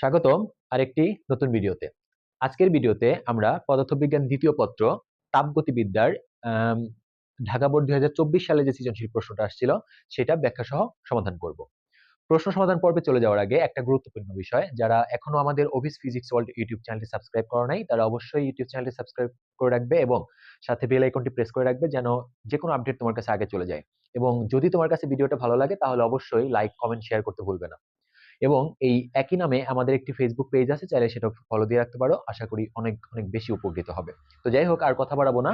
স্বাগতম আরেকটি নতুন ভিডিওতে। আজকের ভিডিওতে আমরা পদার্থবিজ্ঞান দ্বিতীয় পত্র, তাপগতিবিদ্যার ঢাকা বোর্ড দু হাজার চব্বিশ সালে যে সৃজনশীল প্রশ্নটা আসছিল, সেটা ব্যাখ্যা সহ সমাধান করব। প্রশ্ন সমাধান পর্বে চলে যাওয়ার আগে একটা গুরুত্বপূর্ণ বিষয়, যারা এখনও আমাদের অফিস ফিজিক্স ওয়ার্ল্ড ইউটিউব চ্যানেলটি সাবস্ক্রাইব করা নাই, তারা অবশ্যই ইউটিউব চ্যানেলটি সাবস্ক্রাইব করে রাখবে এবং সাথে বেল আইকনটি প্রেস করে রাখবে যেন যে কোনো আপডেট তোমার কাছে আগে চলে যায়। এবং যদি তোমার কাছে ভিডিওটা ভালো লাগে, তাহলে অবশ্যই লাইক কমেন্ট শেয়ার করতে ভুলবে না। এবং এই একই নামে আমাদের একটি ফেসবুক পেজ আছে, চাইলে সেটা ফলো দিয়ে রাখতে পারো। আশা করি অনেক অনেক বেশি উপকৃত হবে। তো যাই হোক, আর কথা বাড়াবো না।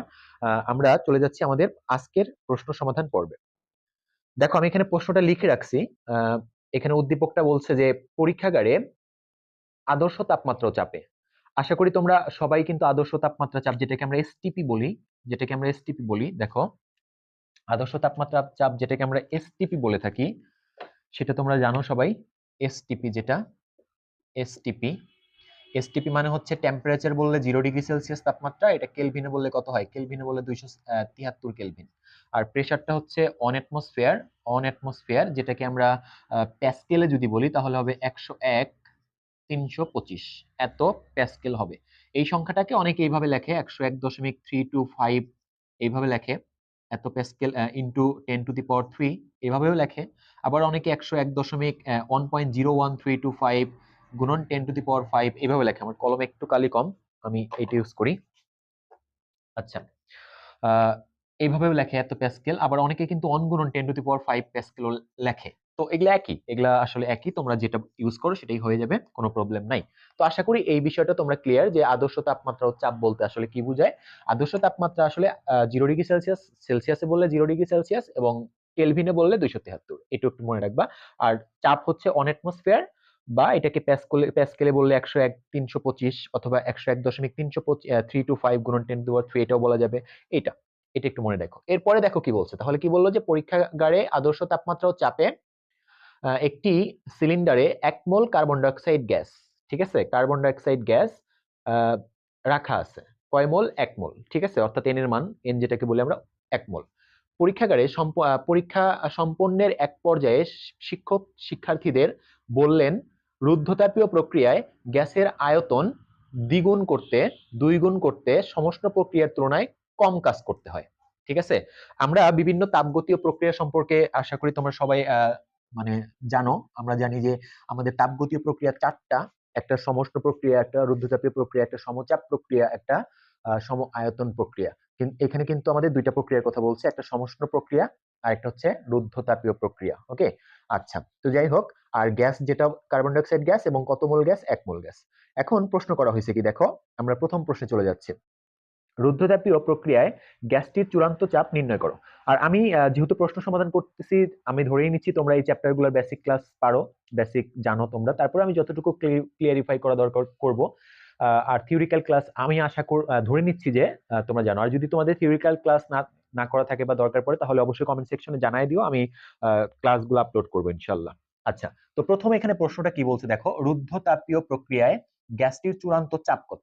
আমরা চলে যাচ্ছি আমাদের আজকের প্রশ্ন সমাধান পর্বে। দেখো, আমি এখানে প্রশ্নটা লিখে রাখছি। এখানে উদ্দীপকটা বলছে যে, পরীক্ষাগারে আদর্শ তাপমাত্রা চাপে। আশা করি তোমরা সবাই কিন্তু আদর্শ তাপমাত্রা চাপ, যেটাকে আমরা এসটিপি বলি, যেটাকে আমরা এসটিপি বলি, দেখো। আদর্শ তাপমাত্রা চাপ যেটাকে আমরা এসটিপি বলে থাকি, সেটা তোমরা জানো সবাই। এসটিপি যেটা এসটিপি এসটিপি মানে হচ্ছে টেম্পারেচার বললে জিরো ডিগ্রি সেলসিয়াস তাপমাত্রা, এটা কেলভিনে বললে কত হয়? কেলভিনে বললে দুইশো তিয়াত্তর কেলভিন আর প্রেসারটা হচ্ছে অন অ্যাটমসফিয়ার অন অ্যাটমসফিয়ার যেটাকে আমরা প্যাসকেলে যদি বলি তাহলে হবে একশো এক, তিনশো পঁচিশ। এত প্যাসকেল হবে। এই সংখ্যাটাকে অনেকে এইভাবে লেখে, একশো এক দশমিক থ্রি টু ফাইভ এইভাবে লেখে, এত pascal into ten to the power three এভাবেও লেখে। আবার অনেকে একশো এক দশমিক one point zero one three two five গুণন ten to the power five এভাবে লেখে। আমার কলমে একটু কালি কম আমি এইটা ইউজ করি। আচ্ছা আহ, এইভাবেও লেখে এত প্যাসকেল। আবার অনেকে কিন্তু অন অনগুণন ten to the power five প্যাসকেলও লেখে। তো এগুলা একই এগুলা আসলে একই। তোমরা যেটা ইউজ করো সেটাই হয়ে যাবে কোনো প্রবলেম নাই। তো আশা করি এই বিষয়টা তোমরা ক্লিয়ার যে আদর্শ তাপমাত্রা ও চাপ বলতে আসলে কি বোঝায়? আদর্শ তাপমাত্রা আসলে জিরো ডিগ্রি সেলসিয়াস সেলসিয়াসে বললে জিরো ডিগ্রি সেলসিয়াস এবং কেলভিনে বললে দুইশো তেহাত্তর। এটা একটু মনে রাখবা। আর চাপ হচ্ছে অন অ্যাটমসফিয়ার বা এটাকে প্যাসকেলে প্যাসকেলে বললে একশো এক, তিনশো পঁচিশ অথবা একশো এক দশমিক তিনশো থ্রি টু ফাইভ গুণন টেন টু থ্রি এটাও বলা যাবে। এটা এটা একটু মনে রাখো। এরপরে দেখো কি বলছে। তাহলে কি বলল যে পরীক্ষাগারে আদর্শ তাপমাত্রা ও চাপে একটি সিলিন্ডারে এক মোল কার্বন ডাইঅক্সাইড গ্যাস ঠিক আছে? কার্বন ডাইঅক্সাইড গ্যাস রাখা আছে। কয় মোল? এক মোল, ঠিক আছে? অর্থাৎ এনের মান এন যেটাকে বলি আমরা, এক মোল। পরীক্ষাগারে পরীক্ষা সম্পন্নের এক পর্যায়ে শিক্ষক শিক্ষার্থীদের বললেন, রুদ্ধতাপীয় প্রক্রিয়ায় গ্যাসের আয়তন দ্বিগুণ করতে দুই গুণ করতে সমস্ত প্রক্রিয়ার তুলনায় কম কাজ করতে হয়। ঠিক আছে? আমরা বিভিন্ন তাপগতীয় প্রক্রিয়া সম্পর্কে আশা করি তোমরা সবাই মানে জানো। আমরা জানি যে আমাদের তাপগতীয় প্রক্রিয়া চারটা। একটা সমস্ত প্রক্রিয়া, একটা রুদ্ধতাপীয় প্রক্রিয়া, একটা সমচাপ প্রক্রিয়া, একটা সম আয়তন প্রক্রিয়া। এখানে কিন্তু আমাদের দুইটা প্রক্রিয়ার কথা বলছে, একটা সমষ্ণ প্রক্রিয়া, আর একটা হচ্ছে রুদ্ধতাপীয় প্রক্রিয়া, ওকে? আচ্ছা তো যাই হোক, আর গ্যাস যেটা, কার্বন ডাইঅক্সাইড গ্যাস এবং কত মোল গ্যাস? এক মোল গ্যাস। এখন প্রশ্ন করা হয়েছে কি, দেখো, আমরা প্রথম প্রশ্নে চলে যাচ্ছি। রুদ্ধতাপীয় প্রক্রিয়ায় গ্যাসটির চূড়ান্ত চাপ নির্ণয় করো। আর আমি যেহেতু প্রশ্ন সমাধান করতেছি, আমি ধরেই নিচ্ছি তোমরা এই চ্যাপ্টারগুলোর বেসিক ক্লাস পারো, বেসিক জানো তোমরা, তারপরে আমি যতটুকু ক্লিয়ারিফাই করা দরকার করব আর থিওরিক্যাল ক্লাস আমি আশা কর ধরে নিচ্ছি যে তোমরা জানো। আর যদি তোমাদের থিওরিক্যাল ক্লাস না না করা থাকে বা দরকার পড়ে, তাহলে অবশ্যই কমেন্ট সেকশনে জানাই দিও। আমি ক্লাসগুলো আপলোড করব ইনশাল্লাহ আচ্ছা তো প্রথমে এখানে প্রশ্নটা কি বলছে দেখো? রুদ্ধতাপীয় প্রক্রিয়ায় গ্যাসটির চূড়ান্ত চাপ কত?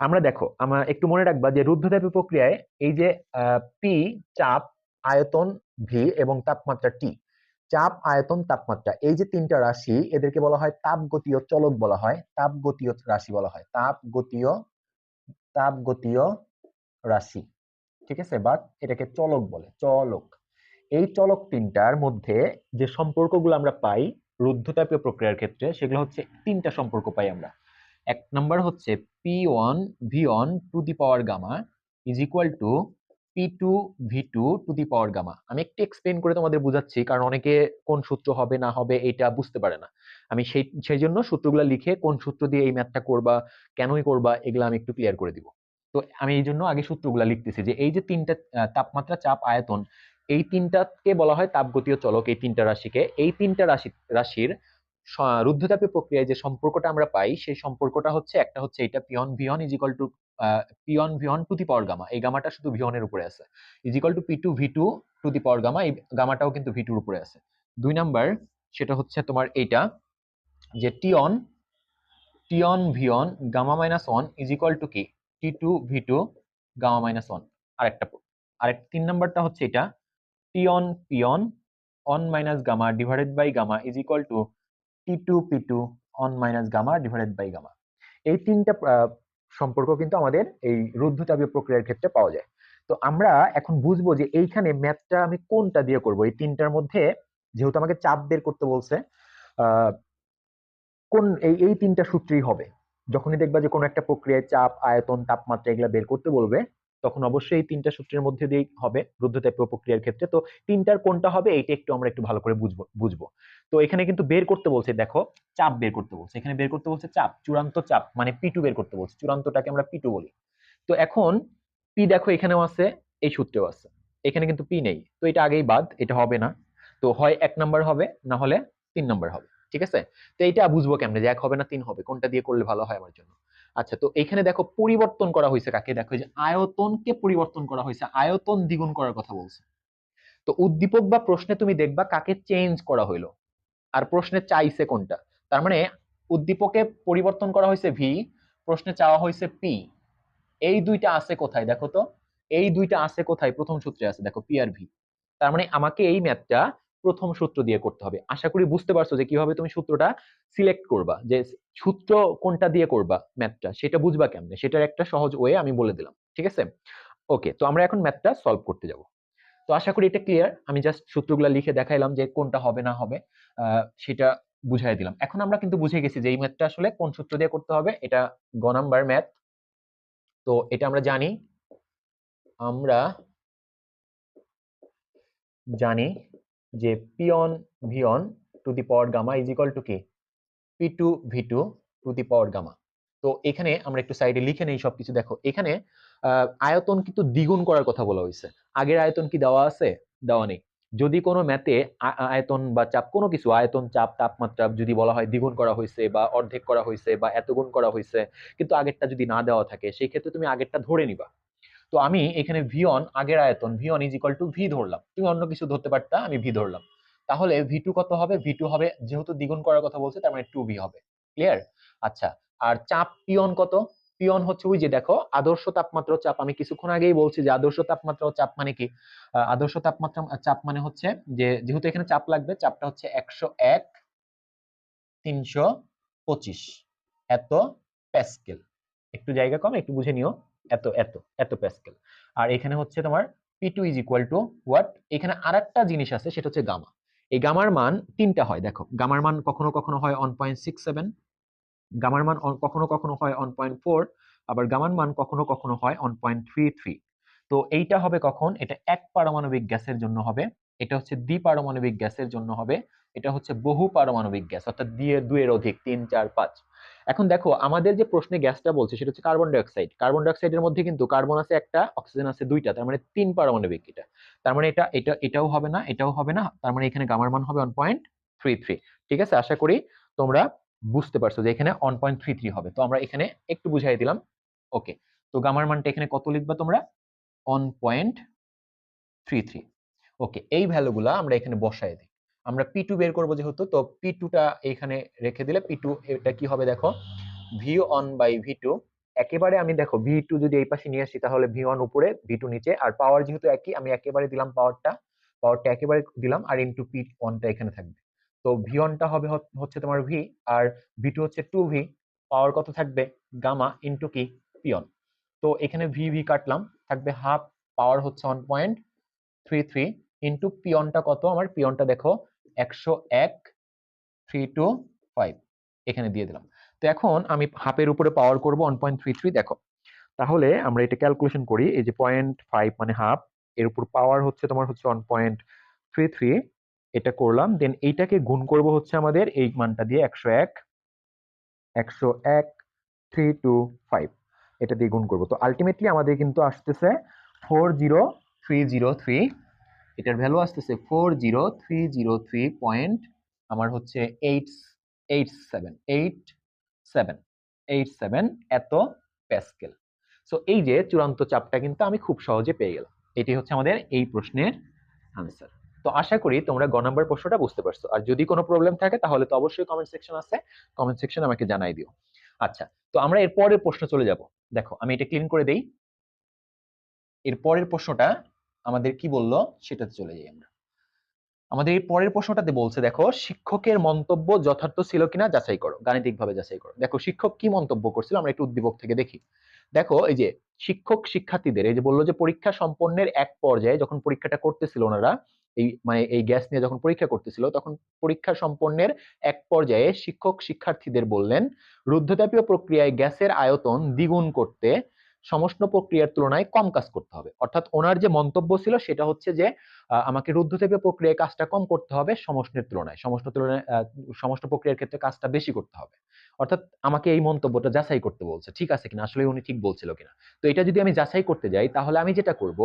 আমরা দেখো আমরা একটু মনে রাখবা যে রুদ্ধতাপীয় প্রক্রিয়ায় এই যে পি চাপ, আয়তন ভি এবং তাপমাত্রা টি চাপ আয়তন তাপমাত্রা। এই যে তিনটা রাশি, এদেরকে বলা হয় তাপগতীয় চলক বলা হয় তাপগতীয় রাশি বলা হয়। তাপগতীয় তাপগতীয় রাশি। ঠিক আছে? বাট এটাকে চলক বলে, চলক। এই চলক তিনটার মধ্যে যে সম্পর্কগুলো আমরা পাই রুদ্ধতাপীয় প্রক্রিয়ার ক্ষেত্রে, সেগুলো হচ্ছে তিনটা সম্পর্ক পাই আমরা। এক নম্বর হচ্ছে P one V one to the power gamma is equal to P two V two to the power gamma আমি একটু এক্সপ্লেন করে তোমাদের বুঝাচ্ছি, কারণ অনেকে কোন সূত্র হবে, না হবে, এটা বুঝতে পারে না। আমি সেই সেই জন্য সূত্রগুলো লিখে কোন সূত্র দিয়ে এই ম্যাথটা করবা, কেনই করবা, এগুলো আমি একটু ক্লিয়ার করে দিব। তো আমি এই জন্য আগে সূত্রগুলো লিখতেছি যে এই যে তিনটা তাপমাত্রা, চাপ, আয়তন, এই তিনটাকে বলা হয় তাপগতীয় চলক, এই তিনটা রাশিকে। এই তিনটা রাশি, রাশির রুদ্ধতাপীয় প্রক্রিয়ায় যে সম্পর্কটা আমরা পাই, সেই সম্পর্কটা হচ্ছে, একটা হচ্ছে এটা P one V one is equal to P one V one to the power gamma এই গামাটা শুধু ভিয়নের উপরে আছে। Is equal to P two V two to the power gamma এই গামাটাও কিন্তু ভি টুর উপরে আছে। দুই নাম্বার, সেটা হচ্ছে তোমার এইটা, যে T one T one V one gamma minus one is equal to কি? T two V two gamma minus one আরেকটা আরেক তিন নাম্বারটা হচ্ছে এটা T one P one one minus gamma divided by gamma is equal to T two P two one minus gamma divided by gamma এই তিনটা সম্পর্ক কিন্তু আমাদের এই রুদ্ধতাপীয় প্রক্রিয়ার ক্ষেত্রে পাওয়া যায়। তো আমরা এখন বুঝব যে এইখানে ম্যাথটা আমি কোনটা দিয়ে করব? এই তিনটার মধ্যে যেহেতু আমাকে চাপ বের করতে বলছে কোন এই এই তিনটা সূত্রই হবে। যখনই দেখবা যে কোনো একটা প্রক্রিয়ায় চাপ, আয়তন, তাপমাত্রা এগুলা বের করতে বলবে তখন অবশ্যই এই তিনটা সূত্রের মধ্যে দিয়েই হবে রুদ্ধতাপীয় প্রক্রিয়ার ক্ষেত্রে। তো তিনটার কোনটা হবে এইটা একটু আমরা একটু ভালো করে বুঝব বুঝব। তো এখানে কিন্তু বের করতে বলছে, দেখো, চাপ বের করতে বলছে। এখানে বের করতে বলছে চাপ, চূড়ান্ত চাপ মানে পিটু বের করতে বলছে। চূড়ান্তটাকে আমরা পিটু বলি। তো এখন পি দেখো এখানেও আছে, এই সূত্রেও আছে। এখানে কিন্তু পি নেই। তো এটা আগেই বাদ, এটা হবে না। তো হয় এক নাম্বার হবে, না হলে তিন নাম্বার হবে। ঠিক আছে? তো এইটা বুঝব কেমনে যে এক হবে না তিন হবে? কোনটা দিয়ে করলে ভালো হয় আমার জন্য? আচ্ছা তো এখানে দেখো পরিবর্তন করা হয়েছে কাকে? দেখো যে আয়তনকে পরিবর্তন করা হয়েছে, আয়তন দ্বিগুণ করার কথা বলছে। তো উদ্দীপক বা প্রশ্নে তুমি দেখবা কাকে চেঞ্জ করা হইল। আর প্রশ্নে চাইছে কোনটা? তার মানে উদ্দীপকে পরিবর্তন করা হয়েছে ভি প্রশ্নে চাওয়া হয়েছে পি এই দুইটা আছে কোথায় দেখো তো? এই দুইটা আছে কোথায়? প্রথম সূত্রে আছে, দেখো পি আর ভি তার মানে আমাকে এই ম্যাথটা প্রথম সূত্র দিয়ে করতে হবে। আশা করি বুঝতে পারছ যে কীভাবে তুমি সূত্রটা সিলেক্ট করবা, যে সূত্র কোনটা দিয়ে করবা ম্যাথটা সেটা বুঝবা কেমনে? সেটার একটা সহজ ওয়ে আমি বলে দিলাম, ঠিক আছে? ওকে তো আমরা এখন ম্যাথটা সলভ করতে যাব। তো আশা করি এটা ক্লিয়ার আমি জাস্ট সূত্রগুলো লিখে দেখাইলাম যে কোনটা হবে না হবে সেটা বুঝাই দিলাম। এখন আমরা কিন্তু বুঝে গেছি যে এই ম্যাথটা আসলে কোন সূত্র দিয়ে করতে হবে, এটা গ নাম্বার ম্যাথ তো এটা আমরা জানি আমরা জানি যে P one V one to the power gamma is equal to কি P two V two to the power gamma তো এখানে আমরা একটু সাইডে লিখে নেই সবকিছু, দেখো, এখানে আয়তন কিন্তু দ্বিগুণ করার কথা বলা হয়েছে। আগের আয়তন কি দেওয়া আছে? দেওয়া নেই। যদি কোনো ম্যাথে আয়তন বা চাপ কোনো কিছু, আয়তন, চাপ, তাপমাত্রা যদি বলা হয় দ্বিগুণ করা হয়েছে বা অর্ধেক করা হয়েছে বা এত গুণ করা হয়েছে, কিন্তু আগেরটা যদি না দেওয়া থাকে, সেই ক্ষেত্রে তুমি আগেরটা ধরে নিবা। তো আমি এখানে ভি অন আগের আয়তন V one is equal to V ধরলাম। তুমি অন্য কিছু ধরতে পারতা, আমি ভি ধরলাম। তাহলে ভি টু কত হবে? ভি টু হবে, যেহেতু দ্বিগুণ করার কথা বলছে, তার মানে টু ভি হবে। ক্লিয়ার আচ্ছা আর চাপ পিয়ন কত? পিয়ন হচ্ছে ওই যে দেখো, আদর্শ তাপমাত্রা চাপ। আমি কিছুক্ষণ আগেই বলছি যে আদর্শ তাপমাত্রা চাপ মানে কি? আদর্শ তাপমাত্রা চাপ মানে হচ্ছে যে, যেহেতু এখানে চাপ লাগবে, চাপটা হচ্ছে একশো এক, তিনশো পঁচিশ। এত প্যাসকেল। একটু জায়গা কম, একটু বুঝে নিও। এত এত এত প্যাসকেল আর এখানে হচ্ছে তোমার P two is equal to what এখানে আর একটা জিনিস আছে, সেটা হচ্ছে গামা এই গামার মান তিনটা হয়, দেখো। গামার মান কখনো কখনো হয় ওয়ান পয়েন্ট সিক্স সেভেন গামার মান কখনো কখনো হয় ওয়ান পয়েন্ট ফোর আবার গামার মান কখনো কখনো হয় ওয়ান পয়েন্ট থ্রি থ্রি তো এইটা হবে কখন? এটা এক পারমাণবিক গ্যাসের জন্য হবে। এটা হচ্ছে দ্বিপারমাণবিক গ্যাসের জন্য হবে। এটা হচ্ছে বহু পারমাণবিক গ্যাস, অর্থাৎ দিয়ে দুয়ের অধিক, তিন, চার, পাঁচ। এখন দেখো, আমাদের যে প্রশ্নে গ্যাসটা বলছে, সেটা হচ্ছে কার্বন ডাইঅক্সাইড কার্বন ডাইঅক্সাইডের মধ্যে কিন্তু কার্বন আছে একটা অক্সিজেন আছে দুইটা, তার মানে তিন পারমাণবিক এটা। তার মানে এটা এটা, এটাও হবে না, এটাও হবে না, তার মানে এখানে গামার মান হবে ওয়ান পয়েন্ট থ্রি থ্রি ঠিক আছে? আশা করি তোমরা বুঝতে পারছ যে এখানে ওয়ান পয়েন্ট থ্রি থ্রি হবে। তো আমরা এখানে একটু বুঝাই দিলাম। ওকে তো গামার মানটা এখানে কত লিখবা তোমরা? One point three three okay এই ভ্যালুগুলা আমরা এখানে বসায় দিই। আমরা পি টু বের করব যেহেতু, তো পি টুটা এখানে রেখে দিলে পি টু এটা কি হবে দেখো? V one by V two একেবারে আমি দেখো ভি টু যদি এই পাশে নিয়ে আসি তাহলে ভি ওয়ান উপরে ভি টু নিচে, আর পাওয়ার যেহেতু একই, আমি একেবারে দিলাম পাওয়ারটা পাওয়ারটা একেবারে দিলাম, আর ইন্টু পি ওয়ানটা এখানে থাকবে। তো ভি ওয়ানটা হবে হচ- হচ্ছে তোমার ভি আর ভি টু হচ্ছে টু ভি পাওয়ার কত থাকবে? গামা ইন্টু কি? পিয়ন তো এখানে ভি ভি কাটলাম, থাকবে হাফ পাওয়ার হচ্ছে one point three three into পিয়নটা কত? আমার পিয়নটা দেখো একশো এক থ্রি টু ফাইভ এখানে দিয়ে দিলাম। তো এখন আমি হাফের উপরে পাওয়ার করব ওয়ান পয়েন্ট থ্রি থ্রি দেখো। তাহলে আমরা এটা ক্যালকুলেশন করি, এই যে পয়েন্ট ফাইভ মানে হাফ এর উপর পাওয়ার হচ্ছে তোমার হচ্ছে ওয়ান পয়েন্ট থ্রি থ্রি এটা করলাম দেন এইটাকে গুণ করব হচ্ছে আমাদের এই মানটা দিয়ে একশো এক একশো এক থ্রি টু ফাইভ এটা দিয়ে গুণ করব। তো আলটিমেটলি আমাদের কিন্তু আসতেছে four zero three zero three এটার ভ্যালু আসতেছে four zero three zero three point আমার হচ্ছে eight eight seven eight seven eight seven এত প্যাসকেল সো এই যে চূড়ান্ত চাপটা কিন্তু আমি খুব সহজে পেয়ে গেলাম। এটি হচ্ছে আমাদের এই প্রশ্নের আনসার তো আশা করি তোমরা গ নম্বর প্রশ্নটা বুঝতে পারছ। আর যদি কোনো প্রবলেম থাকে, তাহলে তো অবশ্যই কমেন্ট সেকশন আছে। কমেন্ট সেকশন আমাকে জানাই দিও। আচ্ছা তো আমরা এর পরের প্রশ্ন চলে যাব। দেখো, আমি এটা ক্লিন করে দেই। এর পরের প্রশ্নটা আমাদের কি বলল? সেটাতে চলে যাই আমরা। আমাদের এই পরের প্রশ্নটাতে বলছে, দেখো, শিক্ষকের মন্তব্য যথার্থ ছিল কিনা যাচাই করো, গাণিতিকভাবে যাচাই করো। দেখো, শিক্ষক কি মন্তব্য করছিল? আমরা একটু উদ্দীপক থেকে দেখি। দেখো, এই যে শিক্ষক শিক্ষার্থীদের, এই যে বলল যে পরীক্ষা সম্পন্নের এক পর্যায়ে যখন পরীক্ষাটা করতেছিল ওনারা, এই মানে এই গ্যাস নিয়ে যখন পরীক্ষা করতেছিল, তখন পরীক্ষা সম্পন্নের এক পর্যায়ে শিক্ষক শিক্ষার্থীদের বললেন, রুদ্ধতাপীয় প্রক্রিয়ায় গ্যাসের আয়তন দ্বিগুণ করতে সমষ্ণ প্রক্রিয়ার তুলনায় কম কাজ করতে হবে। অর্থাৎ ওনার যে মন্তব্য ছিল সেটা হচ্ছে যে আমাকে থেকে প্রক্রিয়ায় কাজটা কম করতে হবে সমষ্ণের তুলনায়। সমষ্ণ তুলনায় সমষ্ণ প্রক্রিয়ার ক্ষেত্রে কাজটা বেশি করতে হবে। অর্থাৎ আমাকে এই মন্তব্যটা যাচাই করতে বলছে। ঠিক আছে কিনা? আসলে উনি ঠিক বলছিল কিনা? তো এটা যদি আমি যাচাই করতে যাই, তাহলে আমি যেটা করব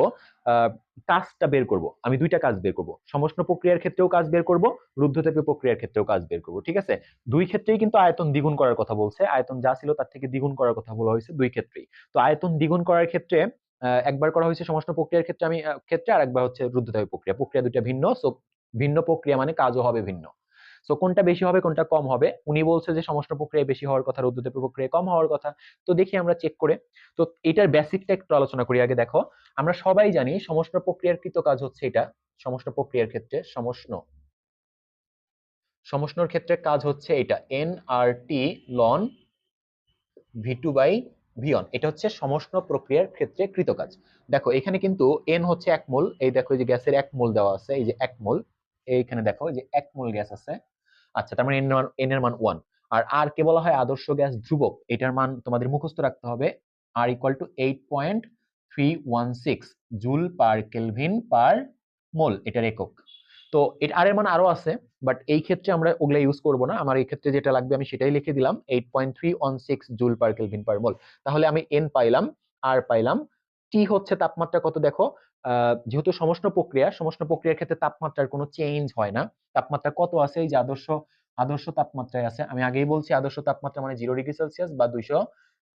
কাজটা বের করব। আমি দুইটা কাজ বের করব। সমষ্ণ প্রক্রিয়ার ক্ষেত্রেও কাজ বের করব রুদ্ধতাপীয় প্রক্রিয়ার ক্ষেত্রেও কাজ বের করব। ঠিক আছে? দুই ক্ষেত্রেই কিন্তু আয়তন দ্বিগুণ করার কথা বলছে। আয়তন যা ছিল তার থেকে দ্বিগুণ করার কথা বলা হয়েছে দুই ক্ষেত্রেই। তো আয়তন দ্বিগুণ করার ক্ষেত্রে একবার করা হয়েছে সমষ্ণ প্রক্রিয়ার ক্ষেত্রে আমি ক্ষেত্রে আর একবার হচ্ছে রুদ্ধতাপীয় প্রক্রিয়া। প্রক্রিয়া দুইটা ভিন্ন সো ভিন্ন প্রক্রিয়া মানে কাজও হবে ভিন্ন। সো কোনটা বেশি হবে, কোনটা কম হবে? উনি বলছে যে সমষ্ণ প্রক্রিয়ায় বেশি হওয়ার কথা রুদ্ধতাপীয় প্রক্রিয়ায় কম হওয়ার কথা। তো দেখি আমরা চেক করে। তো এটার বেসিকটা একটু আলোচনা করি আগে, দেখো। আমরা সবাই জানি সমষ্ণ প্রক্রিয়ার কৃত কাজ হচ্ছে এটা সমষ্ণ প্রক্রিয়ার ক্ষেত্রে সমষ্ণ সমষ্ণর ক্ষেত্রে কাজ হচ্ছে এটা N R T ln V two by V one এটা হচ্ছে সমষ্ণ প্রক্রিয়ার ক্ষেত্রে কৃত কাজ। দেখো, এখানে কিন্তু এন হচ্ছে এক মোল, এই দেখো যে গ্যাসের এক মোল দেওয়া আছে, এই যে এক মোল, এইখানে দেখো যে এক মোল গ্যাস আছে। আচ্ছা তার মানে এন এন এর মান ওয়ান আর আর কে বলা হয় আদর্শ গ্যাস ধ্রুবক, এটার মান তোমাদের মুখস্থ রাখতে হবে R equal to eight point three one six joule per kelvin per mole এটার একক। তো এটা আর এর মান আরও আছে বাট এই ক্ষেত্রে আমরা ওগুলা ইউজ করব না, আমার এই ক্ষেত্রে যেটা লাগবে আমি সেটাই লিখে দিলাম eight point three one six joule per kelvin per mole তাহলে আমি এন পাইলাম আর পাইলাম টি হচ্ছে তাপমাত্রা কত দেখো যেহেতু সমষ্ণ প্রক্রিয়া, সমষ্ণ প্রক্রিয়ার ক্ষেত্রে তাপমাত্রার কোনো চেঞ্জ হয় না। তাপমাত্রা কত আছে? এই যে আদর্শ আদর্শ তাপমাত্রায় আছে। আমি আগেই বলছি আদর্শ তাপমাত্রা মানে জিরো ডিগ্রি সেলসিয়াস বা দুইশো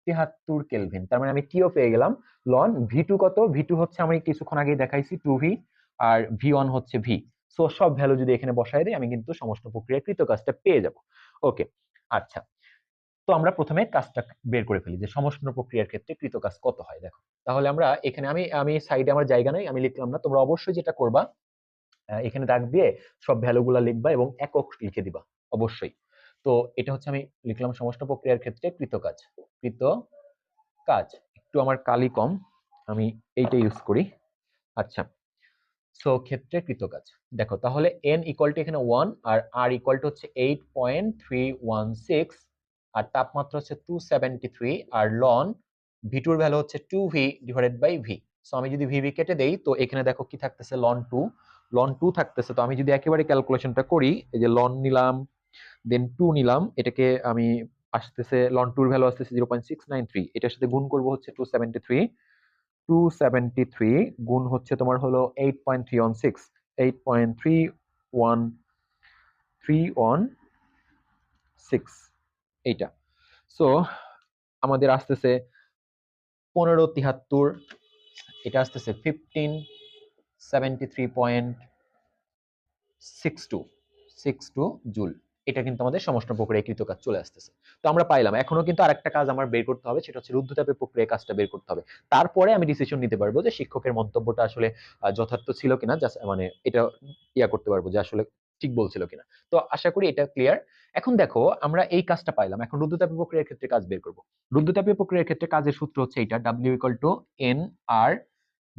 তিয়াত্তর কেলভিন তার মানে আমি টিও পেয়ে গেলাম। লন ভি টু কত? ভি টু হচ্ছে আমি কিছুক্ষণ আগেই দেখাইছি টু ভি আর ভি ওয়ান হচ্ছে ভি সো সব ভ্যালু যদি এখানে বসাই দিই, আমি কিন্তু সমস্ত প্রক্রিয়ার কৃত কাজটা পেয়ে যাব। ওকে আচ্ছা। তো আমরা প্রথমে কাজটা বের করে ফেলি যে সমষ্ণ প্রক্রিয়ার ক্ষেত্রে কৃত কাজ কত হয়, দেখো। তাহলে আমরা এখানে আমি আমি সাইডে আমার জায়গা নাই, আমি লিখলাম না, তোমরা অবশ্যই যেটা করবা এখানে দাগ দিয়ে সব ভ্যালুগুলা লিখবা এবং একক লিখে দিবা, অবশ্যই। তো এটা হচ্ছে আমি লিখলাম সমষ্ণ প্রক্রিয়ার ক্ষেত্রে কৃত কাজ কৃত কাজ একটু আমার কালি কম, আমি এইটা ইউজ করি। আচ্ছা সো ক্ষেত্রে কৃত কাজ দেখো, তাহলে এন ইকুয়াল টু এখানে ওয়ান আর আর ইকুয়াল টু হচ্ছে eight point three one six আর তাপমাত্রা হচ্ছে টু থ্রি আর লন ভি টুর ভ্যালু হচ্ছে two V divided by V so আমি যদি ভিভি কেটে দেই, তো এখানে দেখো কি থাকতেছে লন টু লন টু থাকতেছে। তো আমি যদি একেবারে ক্যালকুলেশনটা করি, এই যে লন নিলাম দেন টু নিলাম, এটাকে আমি আসতেছে লন টুর ভ্যালু আসতেছে জিরো পয়েন্ট সিক্স নাইন এটার সাথে গুণ করব হচ্ছে two seventy three two three গুণ হচ্ছে তোমার হলো eight point three one six eight point three one three one six এইটা। সো আমাদের আসতেছে পনেরো তিহাত্তর, এটা আসতেছে fifteen seventy three point six two six two joule এটা কিন্তু আমাদের সমষ্ণ প্রক্রিয়ায় কৃত কাজ চলে আসতেছে। তো আমরা পাইলাম, এখনও কিন্তু আরেকটা কাজ আমার বের করতে হবে, সেটা হচ্ছে রুদ্ধতাপের প্রক্রিয়ায় কাজটা বের করতে হবে। তারপরে আমি ডিসিশন নিতে পারব যে শিক্ষকের মন্তব্যটা আসলে যথার্থ ছিল কিনা, just মানে এটা ইয়া করতে পারব যে আসলে ঠিক বলছিল কিনা। তো আশা করি এটা ক্লিয়ার এখন দেখো, আমরা এই কাজটা পাইলাম। এখন রুদ্ধতাপীয় প্রক্রিয়ার ক্ষেত্রে কাজ বের করব। রুদ্ধতাপীয় প্রক্রিয়ার ক্ষেত্রে কাজের সূত্র হচ্ছে এটা W equal to N R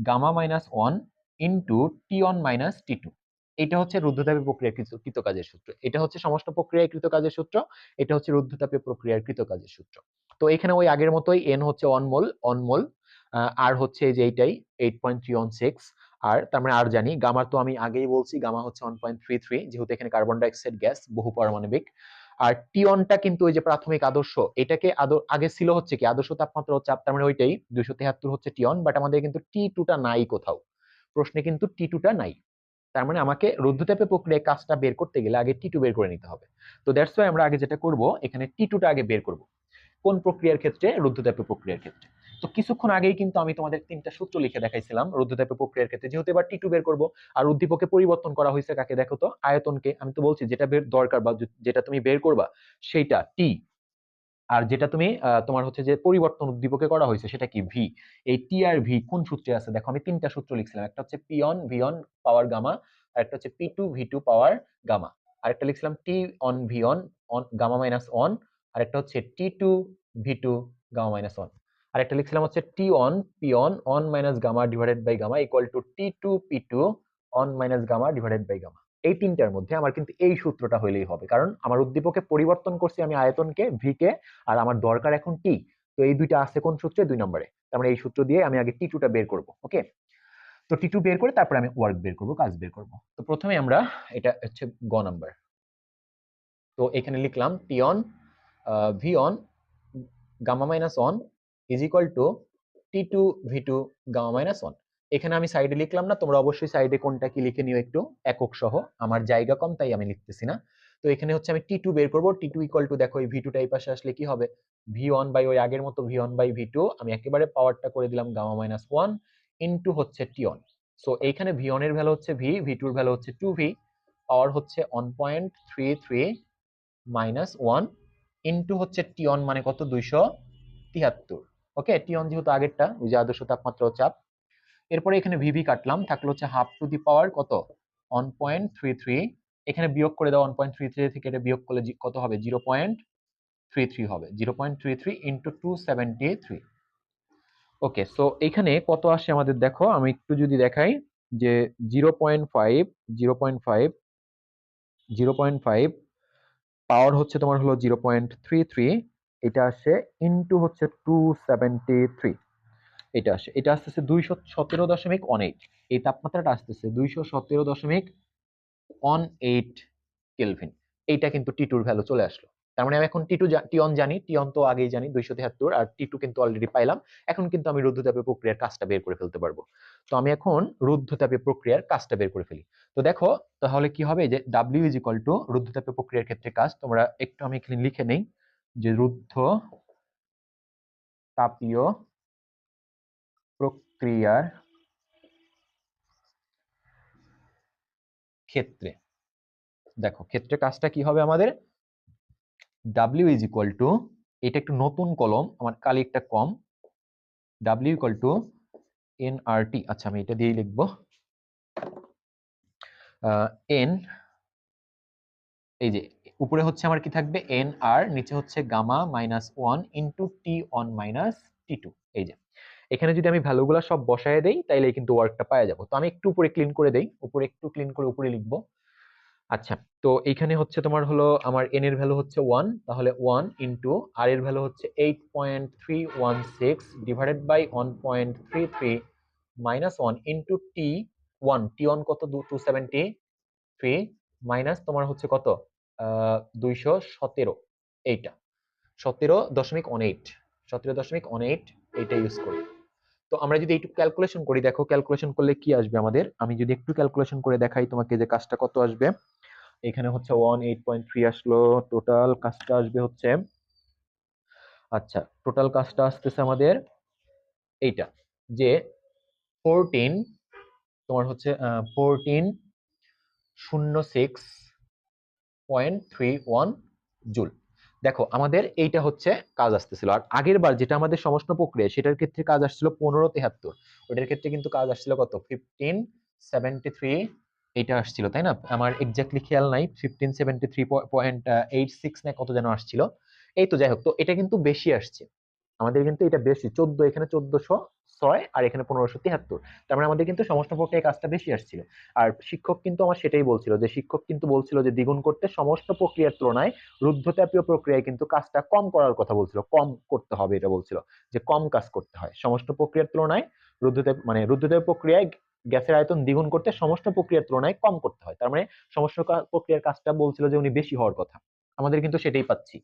gamma minus one into T one minus T two এটা হচ্ছে রুদ্ধতাপীয় প্রক্রিয়ার কৃত- কাজের সূত্র। এটা হচ্ছে সমস্ত প্রক্রিয়ায় কৃত কাজের সূত্র। এটা হচ্ছে রুদ্ধতাপীয় প্রক্রিয়ার কৃত কাজের সূত্র। তো এখানে ওই আগের মতোই এন হচ্ছে অনমোল অনমোল আর হচ্ছে যে এইটাই eight point three one six আর তার মানে আর জানি। গামার তো আমি আগেই বলছি, গামা হচ্ছে ওয়ান পয়েন্ট থ্রি থ্রি যেহেতু এখানে কার্বন ডাইঅক্সাইড গ্যাস বহু পারমাণবিক। আর টিওনটা কিন্তু ওই যে প্রাথমিক আদর্শ, এটাকে আগে ছিল হচ্ছে কি, আদর্শ তাপমাত্রা হচ্ছে তার মানে ওইটাই, দুইশো তেহাত্তর হচ্ছে টিওন বাট আমাদের কিন্তু টি টুটা নাই কোথাও। প্রশ্নে কিন্তু টি টুটা নাই। তার মানে আমাকে রুদ্ধতাপের প্রক্রিয়ায় কাজটা বের করতে গেলে আগে টি টু বের করে নিতে হবে। তো দ্যাটস ওয়াই আমরা আগে যেটা করব, এখানে টি টুটা আগে বের করব। কোন প্রক্রিয়ার ক্ষেত্রে? রুদ্ধতাপীয় প্রক্রিয়ার ক্ষেত্রে। তো কিছুক্ষণ আগেই কিন্তু আমি তোমাদের তিনটা সূত্র লিখে দেখাইছিলাম রুদ্ধতাপীয় প্রক্রিয়ার ক্ষেত্রে। যেহেতু এবার টি টু বের করব, আর উদ্দীপকে পরিবর্তন করা হয়েছে কাকে দেখো তো? আয়তনকে, আমি তো বলছি যেটা বের দরকার বা যেটা তুমি বের করবা, সেইটা টি আর যেটা তুমি তোমার হচ্ছে যে পরিবর্তন উদ্দীপকে করা হয়েছে সেটা কি ভি এই টি আর ভি কোন সূত্রে আছে? দেখো, আমি তিনটা সূত্র লিখছিলাম, একটা হচ্ছে পিয়ন ভিয়ন পাওয়ার গামা আর একটা হচ্ছে P two V two power gamma আরেকটা লিখছিলাম T one V one one gamma minus one আরেকটা হচ্ছে T two V two gamma minus one আরেকটা লিখছিলাম হচ্ছে T one P one one minus gamma divided by gamma equal to T two P two one minus gamma divided by gamma এই তিনটার মধ্যে আমার কিন্তু এই সূত্রটা হইলেই হবে। কারণ আমার উদ্দীপকে পরিবর্তন করছি আমি আয়তনকে ভি কে, আর আমার দরকার এখন টি তো এই দুইটা আছে কোন সূত্রে? দুই নম্বরে। তার মানে এই সূত্র দিয়ে আমি আগে টি টুটা বের করব ওকে তো টি টু বের করে তারপরে আমি ওয়ার্ক বের করব, কাজ বের করব। তো প্রথমে আমরা এটা হচ্ছে গ নাম্বার তো এখানে লিখলাম T one V one gamma minus one is equal to T two V two gamma minus one এখানে আমি সাইডে লিখলাম না, তোমরা অবশ্যই সাইডে কোনটা কি লিখে নিও একটু, একক সহ। আমার জায়গা কম, তাই আমি লিখতেছি না। তো এখানে হচ্ছে আমি টি টু বের করব। টি টু ইকুয়াল টু দেখো, এই ভি টু টাই পাশে আসলে কি হবে? ভি ওয়ান বাই ওই আগের মতো V one by V two আমি একেবারে পাওয়ারটা করে দিলাম গামা মাইনাস ওয়ান ইন্টু হচ্ছে টি অন সো এইখানে ভি ওয়ানের ভ্যালু হচ্ছে ভি ভি টুর ভ্যালু হচ্ছে টু ভি পাওয়ার হচ্ছে one point three three minus one into হচ্ছে টি অন মানে কত? দুইশো তিয়াত্তর। ওকে টি অন যেহেতু আগেরটা ওই যে আদর্শ তাপমাত্রা ও চাপ, এরপরে এখানে ভিভি কাটলাম, থাকল হচ্ছে হাফ টু দি পাওয়ার কত? ওয়ান পয়েন্ট থ্রি থ্রি এখানে বিয়োগ করে দাও ওয়ান পয়েন্ট থ্রি থ্রি থেকে এটা বিয়োগ করলে কত হবে? জিরো পয়েন্ট থ্রি থ্রি হবে zero point three three into two seventy three okay so এখানে কত আসে আমাদের দেখো, আমি একটু যদি দেখাই, যে zero point five zero point five zero point five power হচ্ছে তোমার হলো জিরো পয়েন্ট থ্রি থ্রি এটা আসে ইন্টু হচ্ছে টু সেভেন্টি থ্রি এটা আসে। এটা আসতেছে দুইশো সতেরো দশমিক এইট এই তাপমাত্রাটা আসতেছে দুইশো সতেরো দশমিক ওয়ান এইট কেলভিন এইটা কিন্তু টি টুর ভ্যালু চলে আসলো। তার মানে আমি এখন টি টু টি অন জানি টি অন তো আগেই জানি, দুইশো তিয়াত্তর, আর টি টু কিন্তু অলরেডি পাইলাম। এখন কিন্তু আমি রুদ্ধতাপীয় প্রক্রিয়ার কাজটা বের করে ফেলতে পারব। তো আমি এখন রুদ্ধতাপীয় প্রক্রিয়ার কাজটা বের করে ফেলি। তো দেখো, তাহলে কি হবে যে ডাব্লিউ ইজ ইকুয়াল টু রুদ্ধতাপীয় প্রক্রিয়ার ক্ষেত্রে কাজ। তোমরা একটু আমি এখানে লিখে নেই। যে রুদ্ধ তাপীয় প্রক্রিয়ার ক্ষেত্রে। দেখো, ক্ষেত্রে কাজটা কি হবে আমাদের? ডাব্লিউ ইজ ইকুয়াল টু এটা একটু নতুন কলম, আমার কালি একটা কম। W equal to N R T আচ্ছা আমি এটা দিয়েই লিখব। এন এই যে, উপরে হচ্ছে আমার কি থাকবে? এন আর নিচে হচ্ছে gamma minus one into T one minus T two এই যে। এখানে যদি আমি ভ্যালুগুলো সব বসায় দেই, তাইলে কিন্তু ওয়ার্কটা পাওয়া যাব। তো আমি একটু উপরে ক্লিন করে দেই, উপরে একটু ক্লিন করে উপরে লিখব। আচ্ছা তো এইখানে হচ্ছে তোমার হলো আমার এন এর ভ্যালু হচ্ছে ওয়ান তাহলে ওয়ান ইন্টু আর এর ভ্যালু হচ্ছে eight point three one six divided by one point three three minus one into T one T one কত? টু সেভেন্টি থ্রি মাইনাস তোমার হচ্ছে কত? দুইশো সতেরো। এইটা। সতেরো দশমিক ওয়ান এইট। সতেরো দশমিক ওয়ান এইট, এইটা ইউজ করি। তো আমরা যদি একটু ক্যালকুলেশন করি, দেখো ক্যালকুলেশন করলে কি আসবে আমাদের? আমি যদি একটু ক্যালকুলেশন করে দেখাই তোমাকে যে কাজটা কত আসবে। এখানে হচ্ছে ওয়ান এইট পয়েন্ট থ্রি আসলো। টোটাল কাজটা আসবে হচ্ছে আচ্ছা টোটাল কাজটা আসতেছে আমাদের এইটা। যে ফোরটিন তোমার হচ্ছে ফোরটিন শূন্য six point three one joule দেখো, আমাদের এইটা হচ্ছে কাজ আসতেছিল। আর আগের বার যেটা আমাদের সমষ্ণ প্রক্রিয়া, সেটার ক্ষেত্রে কাজ আসছিল পনেরো তেহাত্তর। ওটার ক্ষেত্রে কিন্তু কাজ আসছিল কত? ফিফটিন সেভেন্টি থ্রি এটা আসছিল, তাই না? আমার এক্স্যাক্টলি খেয়াল নাই। Fifteen seventy three point eight six না কত যেন আসছিল। এই তো যাই হোক, তো এটা কিন্তু বেশি আসছে। আমাদের কিন্তু এটা বেশি, চোদ্দ, এখানে চোদ্দশো ছয় আর এখানে পনেরোশো তিয়াত্তর। তার মানে আমাদের কিন্তু সমস্ত প্রক্রিয়ায় কাজটা বেশি আসছিল। আর শিক্ষক কিন্তু আমার সেটাই বলছিল যে, শিক্ষক কিন্তু বলছিল যে, দ্বিগুণ করতে সমস্ত প্রক্রিয়ার তুলনায় রুদ্ধতাপীয় প্রক্রিয়ায় কিন্তু কাজটা কম করার কথা বলছিল। কম করতে হবে এটা বলছিল, যে কম কাজ করতে হয়। সমস্ত প্রক্রিয়ার তুলনায় রুদ্ধতাপ মানে রুদ্ধতাপীয় প্রক্রিয়ায় গ্যাসের আয়তন দ্বিগুণ করতে সমস্ত প্রক্রিয়ার তুলনায় কম করতে হয়। তার মানে সমস্ত প্রক্রিয়ার কাজটা বলছিল যে, উনি বেশি হওয়ার কথা। আমাদের কিন্তু সেটাই পাচ্ছি।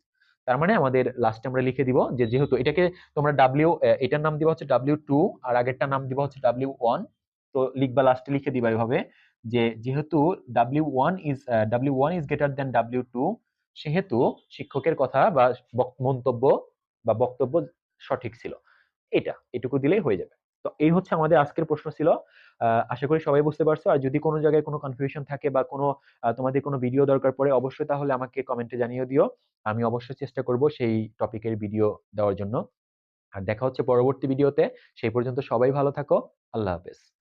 তার মানে আমাদের লাস্টে আমরা লিখে দিব যে যেহেতু এটাকে তোমরা ডাব্লিউ এটার নাম দিবা হচ্ছে ডাব্লিউ টু আর আগেরটার নাম দিবা হচ্ছে ডাব্লিউ ওয়ান তো লিখবা লাস্টে লিখে দিবা এভাবে যে যেহেতু W one is W one is greater than W two সেহেতু শিক্ষকের কথা বা মন্তব্য বা বক্তব্য সঠিক ছিল। এটা, এটুকু দিলেই হয়ে যাবে। তো এই হচ্ছে আমাদের আজকের প্রশ্ন ছিল। আশা করি সবাই বুঝতে পারছ। আর যদি কোনো জায়গায় কোনো কনফিউশন থাকে বা কোনো তোমাদের কোনো ভিডিও দরকার পড়ে, অবশ্যই তাহলে আমাকে কমেন্টে জানিয়ে দিও। আমি অবশ্যই চেষ্টা করব সেই টপিকের ভিডিও দেওয়ার জন্য। আর দেখা হচ্ছে পরবর্তী ভিডিওতে সেই পর্যন্ত সবাই ভালো থাকো। আল্লাহ হাফেজ।